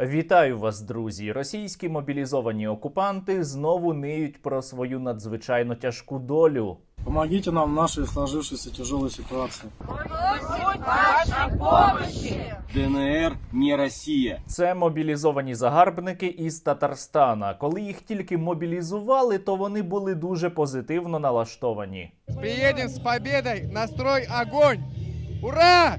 Вітаю вас, друзі! Російські мобілізовані окупанти знову ниють про свою надзвичайно тяжку долю. Помогите нам в нашей сложившейся тяжелой ситуации. ДНР не Россия. Це мобілізовані загарбники із Татарстана. Коли їх тільки мобілізували, то вони були дуже позитивно налаштовані. Приедем с победой, настрой огонь! Ура!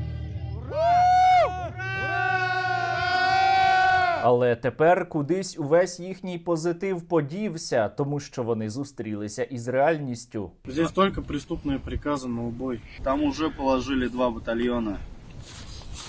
Але тепер кудись увесь їхній позитив подівся, тому що вони зустрілися із реальністю. Здесь только преступные приказы на убой. Там уже положили два батальона.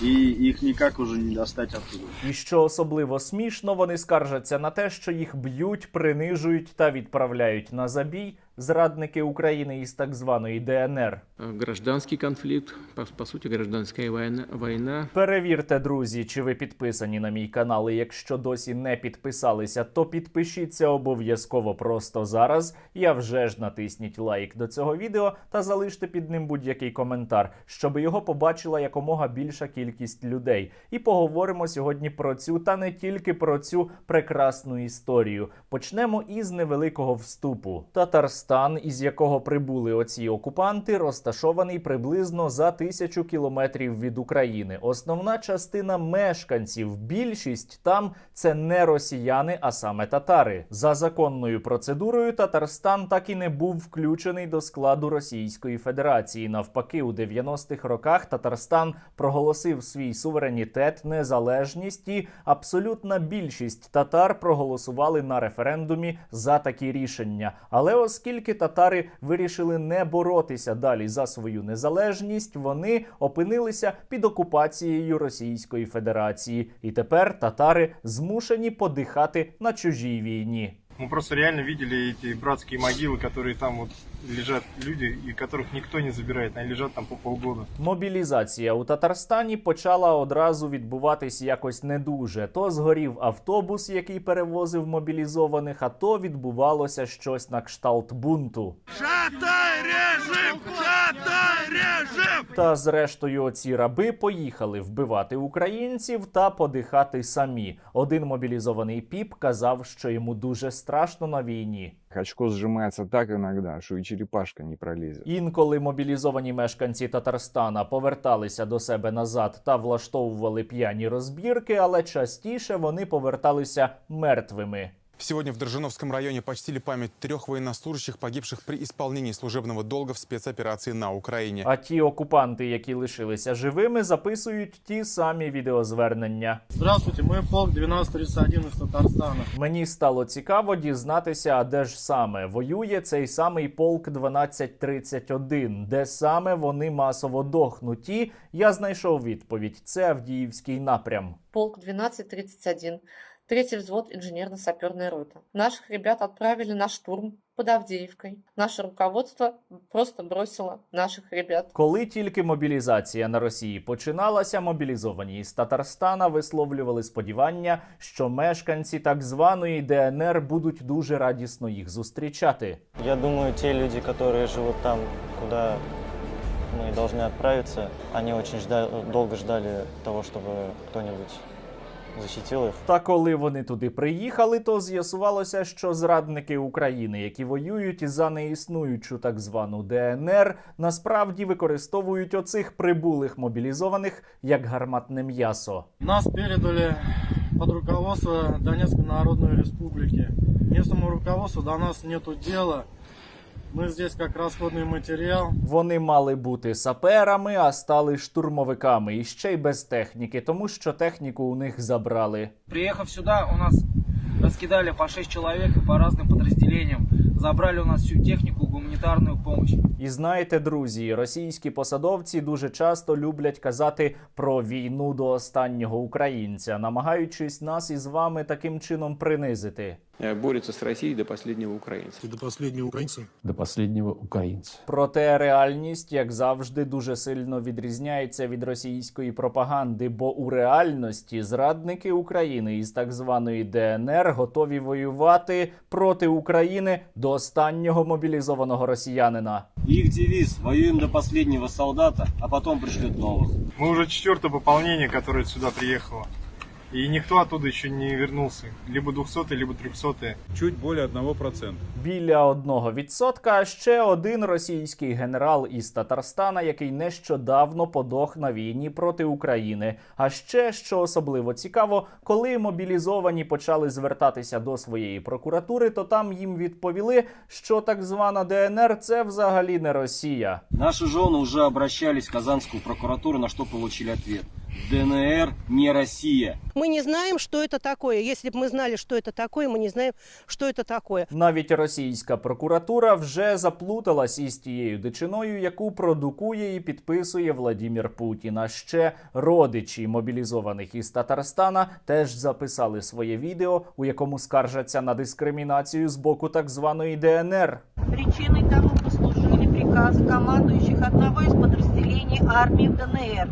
И их никак уже не достать оттуда. І що особливо смішно, вони скаржаться на те, що їх б'ють, принижують та відправляють на забій зрадники України із так званої ДНР. Э, гражданский конфликт, по, по сути, гражданская война, война. Перевірте, друзі, чи ви підписані на мій канал. І якщо досі не підписалися, то підпишіться обов'язково просто зараз. Я вже ж натисніть лайк до цього відео та залиште під ним будь-який коментар, щоб його побачила якомога більша кількість людей. І поговоримо сьогодні про цю та не тільки про цю прекрасну історію. Почнемо із невеликого вступу. Татарстан, із якого прибули оці окупанти, розташований приблизно за тисячу кілометрів від України. Основна частина мешканців, більшість там це не росіяни, а саме татари. За законною процедурою Татарстан так і не був включений до складу Російської Федерації. Навпаки, у 90-х роках Татарстан проголосив свій суверенітет, незалежність і абсолютна більшість татар проголосували на референдумі за такі рішення. Але оскільки татари вирішили не боротися далі за свою незалежність, вони опинилися під окупацією Російської Федерації, і тепер татари змушені подихати на чужій війні. Мы просто реально видели эти братские могилы, которые там вот лежат люди, и которых никто не забирает, они лежат там по полгода. Мобілізація у Татарстані почала одразу відбуватись якось не дуже. То згорів автобус, який перевозив мобілізованих, а то відбувалося щось на кшталт бунту. Та зрештою, оці раби поїхали вбивати українців та подихати самі. Один мобілізований піп казав, що йому дуже страшно на війні. Очко зжимається так іноді, що і черепашка не пролізе. Інколи мобілізовані мешканці Татарстана поверталися до себе назад та влаштовували п'яні розбірки, але частіше вони поверталися мертвими. Сегодня в Дрожжиновском районе почтили память трех военнослужащих, погибших при исполнении служебного долга в спецоперации на Украине. А ті окупанти, які лишилися живими, записують ті самі відеозвернення. Здравствуйте, мы полк 1231 из Татарстана. Мені стало цікаво дізнатися, а де ж саме воює цей самий полк 1231, де саме вони масово дохнуті. Я знайшов відповідь. Це Авдіївський напрям. полк 1231, третий взвод инженерно-саперная рота. Наших ребят отправили на штурм под Авдеевкой. Наше руководство просто бросило наших ребят. Коли тільки мобілізація на Росії починалася, мобілізовані із Татарстана висловлювали сподівання, що мешканці так званої ДНР будуть дуже радісно їх зустрічати. Я думаю, те люди, которые живут там, куда мы должны отправиться, они очень жда- долго ждали того, чтобы кто-нибудь защитил их. Та коли вони туди приїхали, то з'ясувалося, що зрадники України, які воюють за неіснуючу так звану ДНР, насправді використовують оцих прибулих мобілізованих як гарматне м'ясо. Нас передали под руководство Донецкой Народной Республики. Местному руководству до нас нету дела. Мы здесь как расходный материал. Вони мали бути саперами, а стали штурмовиками і ще й без техніки, тому що техніку у них забрали. Приехав сюда, у нас раскидали по 6 человек и по разным подразделениям. Забрали у нас всю технику, гуманитарную помощь. І знаєте, друзі, російські посадовці дуже часто люблять казати про війну до останнього українця, намагаючись нас із вами таким чином принизити. Э, Борется с Россией до последнего украинца. До последнего украинца. до последнего українця. Проте реальність, як завжди, дуже сильно відрізняється від російської пропаганди, бо у реальності зрадники України із так званої ДНР готові воювати проти України до останнього мобілізованого росіянина. Їх девіз – воюємо до останнього солдата, а потом пришлют нових. Ми уже четверте поповнення, которое сюда приехало. И никто оттуда еще не вернулся. Либо 200 либо 300 Чуть более 1%. Біля одного відсотка ще один російський генерал із Татарстана, який нещодавно подох на війні проти України. А ще що особливо цікаво, коли мобілізовані почали звертатися до своєї прокуратури, то там їм відповіли, що так звана ДНР це взагалі не Росія. Наши жены уже обращались в Казанскую прокуратуру, на что получили ответ. ДНР не Россия. Мы не знаем, что это такое. Если бы мы знали, что это такое, мы не знаем, что это такое. Навіть російська прокуратура вже заплуталась із тією дичиною, яку продукує і підписує Владімір Путін. А ще родичі мобілізованих із Татарстана теж записали своє відео, у якому скаржаться на дискримінацію з боку так званої ДНР. Причиной тому послужили приказы командующих одного из подразделений армии в ДНР.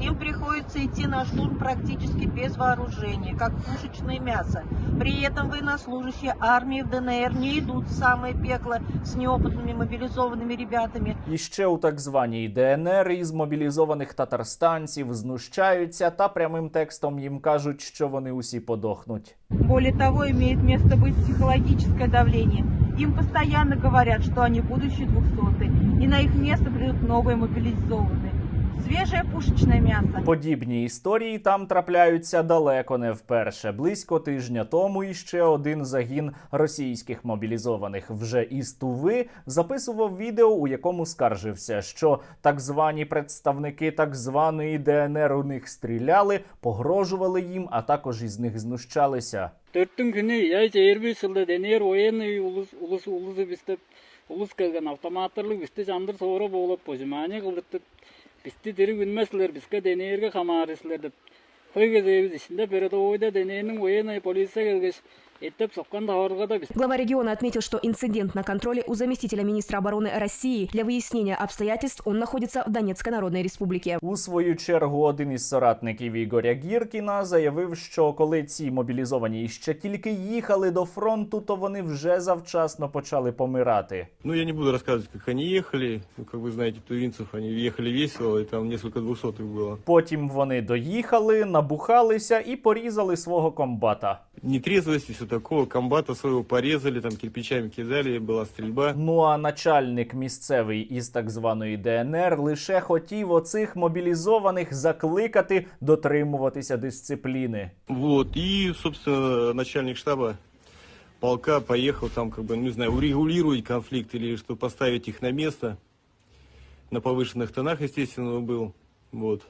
Им приходится идти на штурм практически без вооружения, как пушечное мясо. При этом военнослужащие армии в ДНР не идут в самое пекло с неопытными мобилизованными ребятами. І ще у так званій ДНР із мобілізованих татарстанців знущаються та прямим текстом їм кажуть, що вони усі подохнуть. Более того, имеет место быть психологическое давление. Им постоянно говорят, что они будущие двухсотые, и на их место придут новые мобилизованные. Свежее пушечное мясо. Подібні історії там трапляються далеко не вперше. Близько тижня тому іще один загін російських мобілізованих вже із Туви записував відео, у якому скаржився, що так звані представники так званої ДНР у них стріляли, погрожували їм, а також із них знущалися. төрттүн күнү я жыйыр беш жылда денер военный улус улус улусу бистеп улус келген автоматтарлык бисти жандыр соора боолоп пожимание кылдыртып Бізді дері күнмәсілер, бізге денеерге қамарысылер деп. Қой кезегіз ішінде передовойда ойын ойынай полиция келгеш, эттеп соккан табарга да биз Глава региона отметил, что инцидент на контроле у заместителя министра обороны России. Для выяснения обстоятельств он находится в Донецкой Народной Республике. У свою чергу один із соратників Ігоря Гіркіна заявив, що коли ці мобілізовані ще тільки їхали до фронту, то вони вже завчасно почали помирати. Ну, я не буду рассказывать, как они ехали. Ну, как вы знаете, тувинцев, они ехали весело, и там несколько двухсотых было. Потім вони доїхали, набухалися і порізали свого комбата. Нетрезвости, все такого. Комбата своего порезали, там кирпичами кидали, была стрельба. Ну а начальник місцевий із так званої ДНР лише хотів оцих мобілізованих закликати дотримуватися дисципліни. Вот, и, собственно, начальник штаба полка поехал там, как бы, ну, не знаю, урегулировать конфликт или что поставить их на место. На повышенных тонах, естественно, он был. Вот.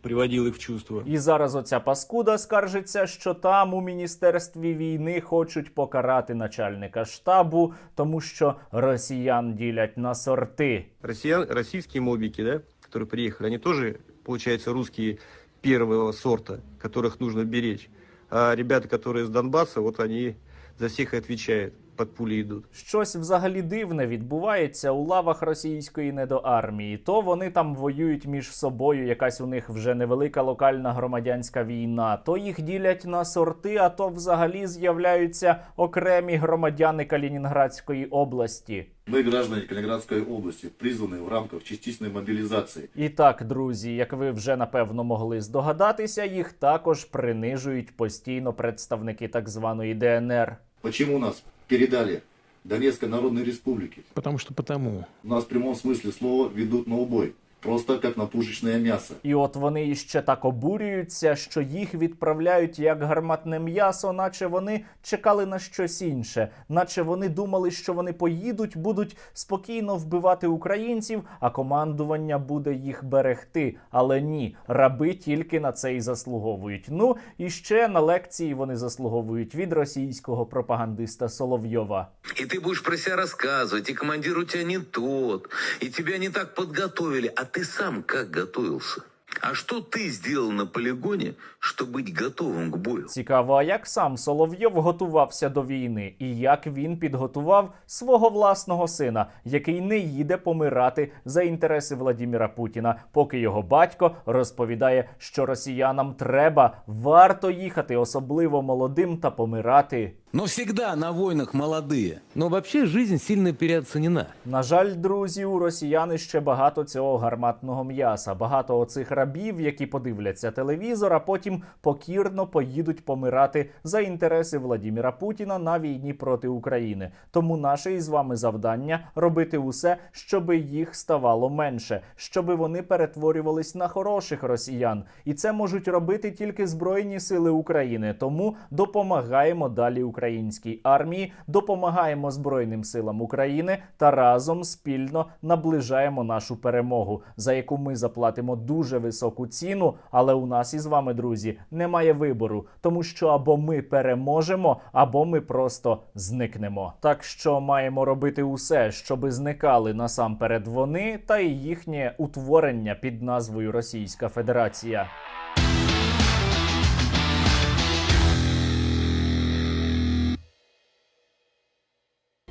Приводил их в чувство. І зараз оця паскуда скаржиться, що там у міністерстві війни хочуть покарати начальника штабу, тому що росіян ділять на сорти. Россиян, российские мобики, да, которые приехали, они тоже, получается, русские первого сорта, которых нужно беречь. А ребята, которые из Донбасса, вот они за всех и отвечают, под пули идут. Щось взагалі дивне відбувається у лавах російської недоармії. То вони там воюють між собою, якась у них вже невелика локальна громадянська війна. То їх ділять на сорти, а то взагалі з'являються окремі громадяни Калінінградської області. Мы, граждане Калининградской области, призваны в рамках частичной мобилизации. І так, друзі, як ви вже напевно могли здогадатися, їх також принижують постійно представники так званої ДНР. Почему нас передали Донецкой Народной Республике? Потому что потому. Нас в прямом смысле слова ведут на убой. Просто как на пушечное мясо. І от вони іще так обурюються, що їх відправляють як гарматне м'ясо, наче вони чекали на щось інше, наче вони думали, що вони поїдуть, будуть спокійно вбивати українців, а командування буде їх берегти. Але ні, раби тільки на це і заслуговують. Ну і ще на лекції вони заслуговують від російського пропагандиста Соловйова. И ты будешь про себя рассказывать, и командир у тебя не тот, и тебя не так подготовили. А ты сам как готовился? А что ты сделал на полигоне, чтобы быть готовым к бою? Цікаво, а як сам Соловйов готувався до війни, і як він підготував свого власного сина, який не їде помирати за інтереси Владіміра Путіна, поки його батько розповідає, що росіянам треба варто їхати, особливо молодим, та помирати. Но всегда на войнах молодые. Но вообще жизнь сильно переоценена. На жаль, друзі, у росіяни ще багато цього гарматного м'яса, багато оцих рабів, які подивляться телевізор, а потім покірно поїдуть помирати за інтереси Владіміра Путіна на війні проти України. Тому наше із вами завдання робити усе, щоб їх ставало менше, щоб вони перетворювались на хороших росіян. І це можуть робити тільки Збройні Сили України. Тому допомагаємо далі українській армії, допомагаємо Збройним силам України та разом спільно наближаємо нашу перемогу, за яку ми заплатимо дуже високу ціну. Але у нас із вами, друзі, немає вибору, тому що або ми переможемо, або ми просто зникнемо. Так що маємо робити усе, щоби зникали насамперед вони та їхнє утворення під назвою Російська Федерація.